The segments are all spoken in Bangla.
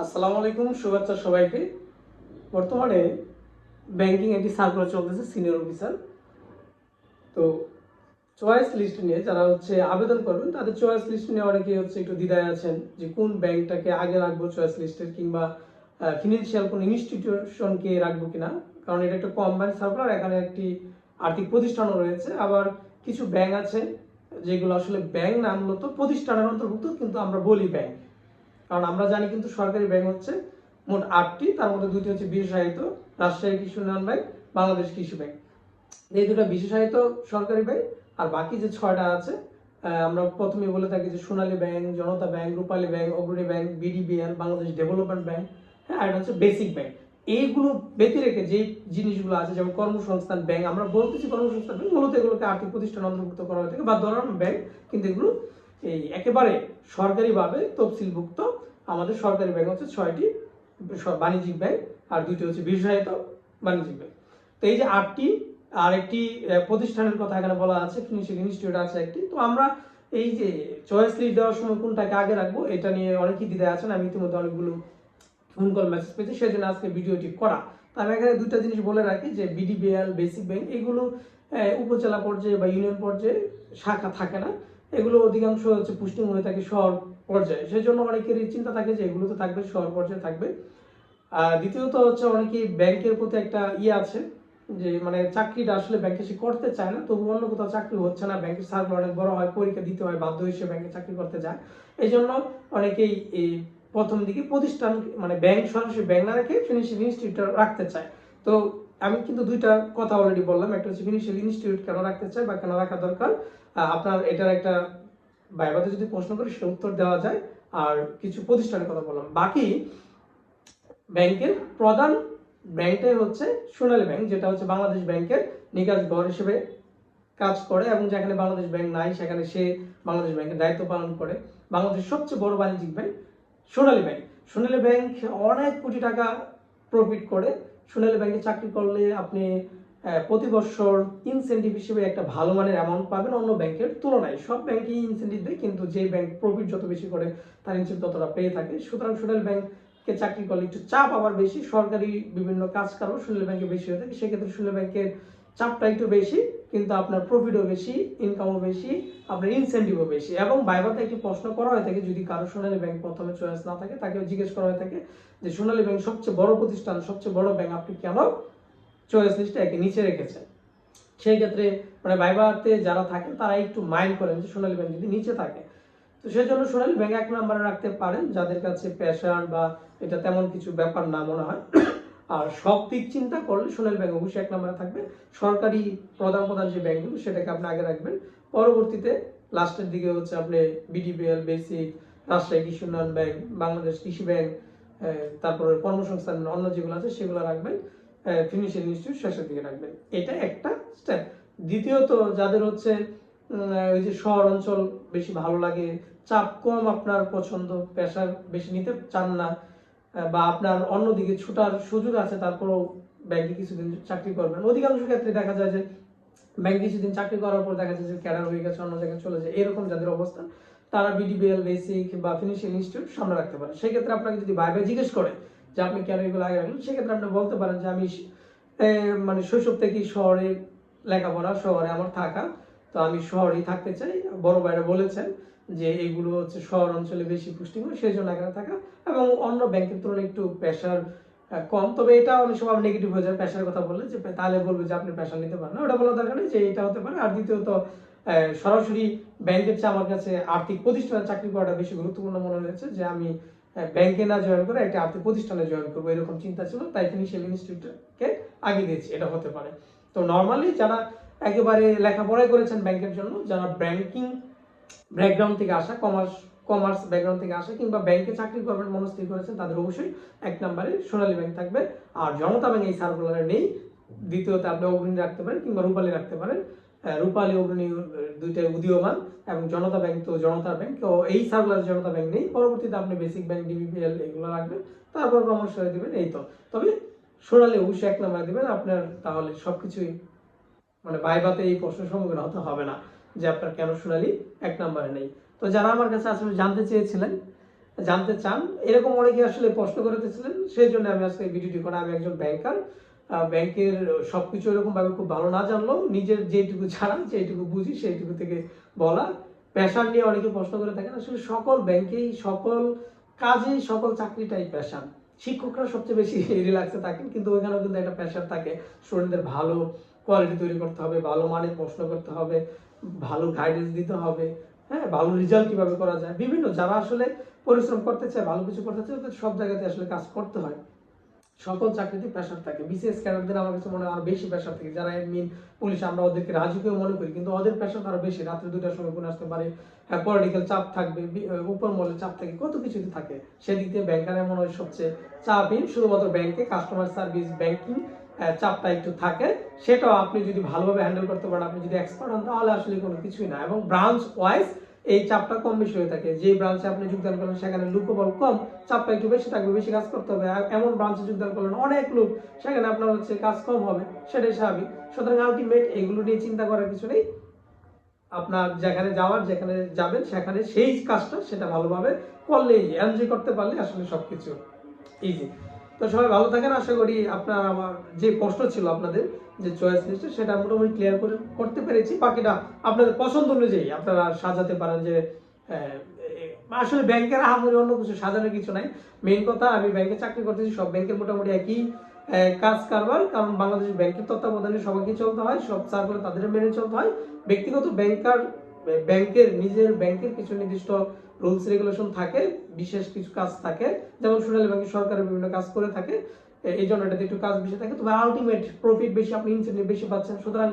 আসসালামু আলাইকুম, শুভেচ্ছা সবাইকে। বর্তমানে ব্যাংকিং একটি সার্কুলার চলতেছে সিনিয়র অফিসার তো চয়েস লিস্ট নিয়ে যারা হচ্ছে আবেদন করবেন, তাদের চয়েস লিস্ট নিয়ে অনেকেই হচ্ছে একটু দ্বিধায় আছেন যে কোন ব্যাংকটাকে আগে রাখব চয়েস লিস্টের কিংবা ফিনান্সিয়াল কোন ইনস্টিটিউশনকে রাখব কিনা। কারণ এটা একটা কোম্পানি সার্কুলার এখানে একটি আর্থিক প্রতিষ্ঠানও রয়েছে। আবার কিছু ব্যাংক আছে, যেগুলো আসলে ব্যাংক না, মূলত প্রতিষ্ঠানের অন্তর্ভুক্ত, কিন্তু আমরা বলি ব্যাংক কারণ আমরা জানি কিন্তু সরকারি ব্যাংক হচ্ছে মোট আটটি, তার মধ্যে দুটি হচ্ছে বিশেষায়িত রাজশাহী কৃষি উন্নয়ন ব্যাংক, বাংলাদেশ কৃষি ব্যাংক। এই দুটো বিশেষায়িত সরকারি ব্যাংক আর বাকি যে ছয়টা আছে আমরা প্রথমে বলে থাকি যে Sonali Bank, Janata Bank, Rupali Bank, Agrani Bank, BDBL, Bangladesh Development Bank হ্যাঁ আর হচ্ছে বেসিক ব্যাংক। এইগুলো ব্যতি রেখে যে জিনিসগুলো আছে, যেমন কর্মসংস্থান ব্যাংক, আমরা বলতেছি কর্মসংস্থান ব্যাংক, মূলত এগুলোকে আর্থিক প্রতিষ্ঠান অন্তর্ভুক্ত করা হয়ে থাকে বা ধরান ব্যাংক, কিন্তু এগুলো এই একেবারে সরকারিভাবে তফসিলভুক্ত আমাদের সরকারি ব্যাংক হচ্ছে ছয়টি বাণিজ্যিক ব্যাংক আর দুইটি হচ্ছে বিশেষায়িত বাণিজ্যিক ব্যাংক। তো এই যে আটটি আর একটি প্রতিষ্ঠানের কথা এখানে বলা আছে, ফিনিশিং ইনস্টিটিউট আছে একটি। তো আমরা এই যে চয়েস লিস্ট দেওয়ার সময় কোনটাকে আগে রাখব, এটা নিয়ে অনেকেই দিতে আছেন, আমি ইতিমধ্যে অনেকগুলো ফোন কল মেসেজ পেয়েছি সেই জন্য আজকে ভিডিওটি করা। তো আমি এখানে দুইটা জিনিস বলে রাখি, যে বিডিবিএল বেসিক ব্যাংক এগুলো উপজেলা পর্যায়ে বা ইউনিয়ন পর্যায়ে শাখা থাকে না। এগুলো অধিকাংশ হচ্ছে পুষ্টিং হয়ে থাকে শহর পর্যায়ে। সেই জন্য অনেকেরই চিন্তা থাকে যে এগুলো তো থাকবে শহর পর্যায়ে থাকবে। দ্বিতীয়ত হচ্ছে অনেকেই ব্যাংকের প্রতি একটা ইয়ে আছে, যে মানে চাকরিটা আসলে ব্যাংকে সে করতে চায় না, তবু অন্য কোথাও চাকরি হচ্ছে না, ব্যাংকের সার্কুলার অনেক বড় হয়, পরীক্ষা দিতে হয়, বাধ্য হয়ে সে ব্যাংকে চাকরি করতে যায়। এই জন্য অনেকেই এই প্রথম দিকে প্রতিষ্ঠান মানে ব্যাংক সরাসরি ব্যাংক না রেখে ফিনান্সিয়াল ইনস্টিটিউট রাখতে চায়। তো আমি কিন্তু দুইটা কথা অলরেডি বললাম, একটা হচ্ছে ফিনান্সিয়াল ইনস্টিটিউট কেন রাখতে চায় বা কেন রাখা দরকার আপনার এটার একটা বাইবাতে যদি প্রশ্ন করি সে উত্তর দেওয়া যায়। আর কিছু প্রতিষ্ঠানের কথা বললাম। বাকি ব্যাংকের প্রধান ব্যাংকটাই হচ্ছে সোনালী ব্যাংক, যেটা হচ্ছে বাংলাদেশ ব্যাংকের নিকাশ ঘর হিসেবে কাজ করে এবং যেখানে বাংলাদেশ ব্যাংক নাই, সেখানে সে বাংলাদেশ ব্যাংকের দায়িত্ব পালন করে। বাংলাদেশের সবচেয়ে বড় বাণিজ্যিক bank Sonali bank. Sonali bank অনেক কোটি টাকা প্রফিট করে। সোনালী ব্যাংকে চাকরি করলে আপনি প্রতি বছর ইনসেন্টিভ হিসেবে একটা ভালো মানের অ্যামাউন্ট পাবেন অন্য ব্যাংকের তুলনায়। সব ব্যাংকই ইনসেন্টিভ দেয়, কিন্তু যে ব্যাংক প্রফিট যত বেশি করে, তার ইনসেন্টিভ ততটা পেয়ে থাকে। সুতরাং সোনালী ব্যাংকে চাকরি করলে একটু চাপ আবার বেশি, সরকারি বিভিন্ন কাজ কারণ সোনালী ব্যাংকে বেশি হয়ে থাকে। সেক্ষেত্রে সোনালী ব্যাংকের চাপটা একটু বেশি, কিন্তু আপনার প্রফিটও বেশি ইনকামও বেশি, আপনার ইনসেন্টিভও বেশি। এবং বাইবাতে একটি প্রশ্ন করা হয়ে থাকে, যদি কারও সোনালী ব্যাংক প্রথমে চয়েস না থাকে তাকে জিজ্ঞেস করা হয়ে থাকে যে, সোনালী ব্যাংক সবচেয়ে বড় প্রতিষ্ঠান, সবচেয়ে বড় ব্যাংক আপনি কেন চয়েস লিস্টে একে নিচে রেখেছেন সেই ক্ষেত্রে মানে বাইবাতে যারা থাকেন, তারা একটু মাইন্ড করেন যে সোনালী ব্যাংক যদি নিচে থাকে। তো সেই জন্য সোনালী ব্যাংক এক নম্বরে রাখতে পারেন, যাদের কাছে প্যাশন বা এটা তেমন কিছু ব্যাপার না মনে হয়। আর সব দিক চিন্তা করলে সোনালী ব্যাংক অবশ্যই এক নম্বরে থাকবে। সরকারি প্রধান প্রধান যে ব্যাংকগুলো সেটাকে আপনি আগে রাখবেন। পরবর্তীতে লাস্টের দিকে হচ্ছে আপনি বিডিপিএল বেসিক রাজশাহী কৃষি উন্নয়ন ব্যাংক বাংলাদেশ কৃষি ব্যাংক তারপরে কর্মসংস্থান অন্য যেগুলো আছে, সেগুলো রাখবেন। ফিনিশিয়াল ইনস্টিটিউট শেষের দিকে রাখবেন এটা একটা স্টেপ দ্বিতীয়ত, যাদের হচ্ছে ওই যে শহর অঞ্চল বেশি ভালো লাগে, চাপ কম আপনার পছন্দ পেশার বেশি নিতে চান না বা আপনার অন্যদিকে ছুটার সুযোগ আছে, তারপরও ব্যাংকে কিছুদিন চাকরি করবেন। অধিকাংশ ক্ষেত্রে দেখা যায় যে, ব্যাংকে কিছুদিন চাকরি করার পর দেখা যায় যে, ক্যাডার হয়ে গেছে, অন্য জায়গায় চলে যায়। এরকম যাদের অবস্থা, তারা বিডিবিএল বেসিক বা ফিনিশিয়াল ইনস্টিটিউট সামনে রাখতে পারে। সেক্ষেত্রে আপনাকে যদি ভাই জিজ্ঞেস করে যে আপনি কেন এগুলো আগে রাখলেন? সেক্ষেত্রে আপনি বলতে পারেন যে আমি মানে শৈশব থেকেই শহরে লেখাপড়া, শহরে আমার থাকা। তো আমি শহরেই থাকতে চাই। বড় ভাইরা বলেছেন যে এগুলো হচ্ছে শহর অঞ্চলে বেশি পুষ্টিকর, সেই জন্য এখানে থাকা। এবং অন্য ব্যাংকের তুলনায় একটু প্রেশার কম। তবে এটা অনেক সময় নেগেটিভ হয়ে যায়। প্রেশারের কথা বললে যে, তাহলে বলবে যে, আপনি প্রেশার নিতে পারেন ওটা বলার দরকার নেই যে, এটা হতে পারে। আর দ্বিতীয়ত সরাসরি ব্যাংকের চেয়ে আমার কাছে আর্থিক প্রতিষ্ঠানে চাকরি করাটা বেশি গুরুত্বপূর্ণ মনে হয়েছে যে, আমি ব্যাংকে না জয়েন করে একটা আর্থিক প্রতিষ্ঠানে জয়েন করব, এরকম চিন্তা ছিল, তাই ফিনিশিয়াল ইনস্টিটিউটকে আগে দিয়েছি, এটা হতে পারে। তো নর্মালি যারা একেবারে লেখাপড়াই করেছেন ব্যাংকের জন্য, যারা ব্যাংকিং ব্যাকগ্রাউন্ড থেকে আসা কমার্স কমার্স ব্যাকগ্রাউন্ড থেকে আসা, কিংবা ব্যাংকে চাকরি করবেন, মনস্থির করেছেন, তাদের অবশ্যই এক নম্বরে সোনালী ব্যাংক থাকবে। আর জনতা ব্যাংক এই সার্কুলারে নেই, দ্বিতীয়ত আপনি অগ্রণী রাখতে পারেন, কিংবা রূপালী রাখতে পারেন। রূপালী অগ্রণী দুইটাই উদীয়মান এবং জনতা ব্যাংক তো জনতা ব্যাংক। তো এই সার্কুলার জনতা ব্যাংক নেই। পরবর্তীতে আপনি বেসিক ব্যাংক ডিবিপিএল এগুলো রাখবেন। তারপর কমার্শিয়াল দিবেন, এই তো। তবে সোনালী অবশ্যই এক নম্বরে দিবেন। আপনার তাহলে সবকিছুই মানে বাইবাতে এই প্রশ্নের সম্মুখীন হতে হবে না যে আপনার কেন সোনালি এক নম্বরে নেই। তো যারা আমার কাছে আসলে জানতে চেয়েছিলেন, জানতে চান, এরকম অনেকে আসলে প্রশ্ন করতেছিলেন সেই জন্য আমি আজকে ভিডিওটি করা। আমি একজন ব্যাংকার ব্যাংকের সবকিছু এরকম ভাবে খুব ভালো না জানলেও নিজের যেটুকু ছাড়া যেটুকু বুঝি, সেইটুকু থেকে বলা। পেশার নিয়ে অনেকে প্রশ্ন করে থাকেন, আসলে সকল ব্যাংকেই, সকল কাজেই সকল চাকরিটাই পেশার। শিক্ষকরা সবচেয়ে বেশি রিল্যাক্সে থাকেন, কিন্তু ওইখানেও কিন্তু একটা প্রেশার থাকে। স্টুডেন্টদের ভালো কোয়ালিটি তৈরি করতে হবে, ভালো মানের প্রশ্ন করতে হবে, ভালো গাইডেন্স দিতে হবে হ্যাঁ ভালো রেজাল্ট কীভাবে করা যায়। বিভিন্ন যারা আসলে পরিশ্রম করতে চায়, ভালো কিছু করতে চায় সব জায়গাতে আসলে কাজ করতে হয়। সকল চাকরিতে প্রেশার থাকে। বিসিএস ক্যাডারদের আমার কাছে মনে হয় আরও বেশি প্রেশার থাকে। যারা এডমিন পুলিশ, আমরা ওদেরকে রাজুকেও মনে করি। কিন্তু ওদের প্রেশার আরও বেশি। রাত্রে দুটার সময় ফোন আসতে পারে হ্যাঁ পলিটিক্যাল চাপ থাকবে উপর মহলে চাপ থাকে, কত কিছুতে থাকে। সেদিক দিয়ে ব্যাংকার এমন হয় সবচেয়ে চাপহীন। শুধুমাত্র ব্যাংকে কাস্টমার সার্ভিস ব্যাংকিং চাপটা একটু থাকে। সেটাও আপনি যদি ভালোভাবে হ্যান্ডেল করতে পারেন, আপনি যদি এক্সপার্ট হন, তাহলে আসলে কোনো কিছুই না। এবং ব্রাঞ্চ ওয়াইজ এই চাপটা কম বেশি হয়ে থাকে। যে ব্রাঞ্চে আপনি যোগদান করলেন, সেখানে লোকবল কম, চাপটা একটু বেশি থাকবে, বেশি কাজ করতে হবে। আর এমন ব্রাঞ্চে যোগদান করলেন অনেক লোক, সেখানে আপনার হচ্ছে কাজ কম হবে, সেটাই স্বাভাবিক। সুতরাং আলটিমেট এগুলো নিয়ে চিন্তা করার কিছু নেই। আপনার যেখানে যাওয়ার, যেখানে যাবেন, সেখানে সেই কাজটা সেটা ভালোভাবে করলেই, এনজয় করতে পারলে আসলে সবকিছু ইজি তো সবাই ভালো থাকেন। আশা করি আপনার আমার যে প্রশ্ন ছিল আপনাদের, যে চয়েস লিস্টে সেটা মোটামুটি ক্লিয়ার করে করতে পেরেছি। বাকিটা আপনাদের পছন্দ অনুযায়ী আপনারা সাজাতে পারেন যে আসলে ব্যাংকের আহামরি অন্য কিছু সাজানোর কিছু নাই। মেইন কথা, আমি ব্যাংকে চাকরি করতেছি, সব ব্যাংকের মোটামুটি একই কাজ কারবার। কারণ বাংলাদেশ ব্যাংকের তত্ত্বাবধানে সবাইকে চলতে হয়, সব সার্কুলে তাদের মেনে চলতে হয়। ব্যক্তিগত ব্যাংকার ব্যাংকের নিজের ব্যাংকের কিছু নির্দিষ্ট রুলস রেগুলেশন থাকে, বিশেষ কিছু কাজ থাকে, যেমন সোনালী ব্যাংকে সরকারের বিভিন্ন কাজ করে থাকে এই জন্য এটাতে একটু কাজ বেশি থাকে, তবে আলটিমেট প্রফিট বেশি, আপনি ইনসেন্টিভ বেশি পাচ্ছেন, সুতরাং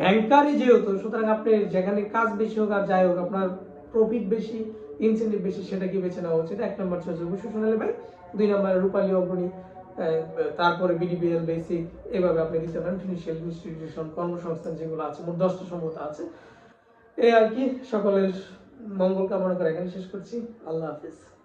ব্যাংকারই যেহেতু, সুতরাং আপনি যেখানে কাজ বেশি হোক আর যাই হোক, আপনার প্রফিট বেশি ইনসেন্টিভ বেশি, সেটা কি বেছে নেওয়া উচিত? এক নম্বর চলছে অবশ্যই সোনালী ব্যাংক, দুই নম্বর রূপালী অগ্রণী তারপরে বিডিবিএল বেসিক এভাবে আপনি দিতে পারেন ফিনান্সিয়াল ইনস্টিটিউশন কর্মসংস্থান যেগুলো আছে, মোট দশটা সম্ভবত আছে। এই আর কি, সকলের মঙ্গল কামনা করে এখানে শেষ করছি। আল্লাহ হাফিজ।